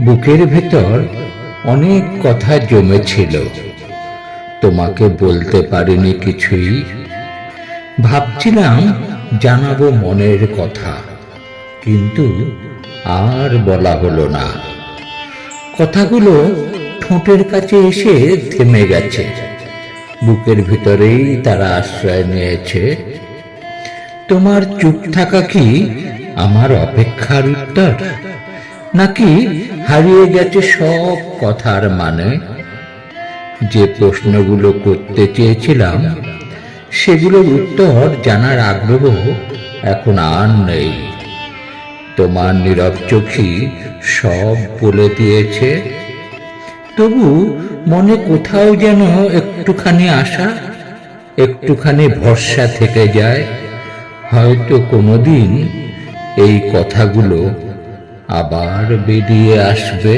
বুকের ভেতর অনেক কথা জমেছিল। তোমাকে বলতে পারিনি কিছুই। ভাবছিলাম জানাব মনের কথা, কিন্তু আর বলা হলো না। কথাগুলো ঠোঁটের কাছে এসে থেমে গেছে। বুকের ভিতরেই তারা আশ্রয় নিয়েছে। তোমার চুপ থাকা কি আমার অপেক্ষার উত্তর? নাকি হারিয়ে গেছে সব কথার মানে? যে প্রশ্নগুলো করতে চেয়েছিলাম, সেগুলোর উত্তর জানার আগ্রহ এখন আর নেই। তোমার নীরব চোখই সব বলে দিয়েছে। তবু মনে কোথাও যেন একটুখানি আশা, একটুখানি ভরসা থেকে যায়। হয়তো কোনোদিন এই কথাগুলো আবার বেরিয়ে আসবে।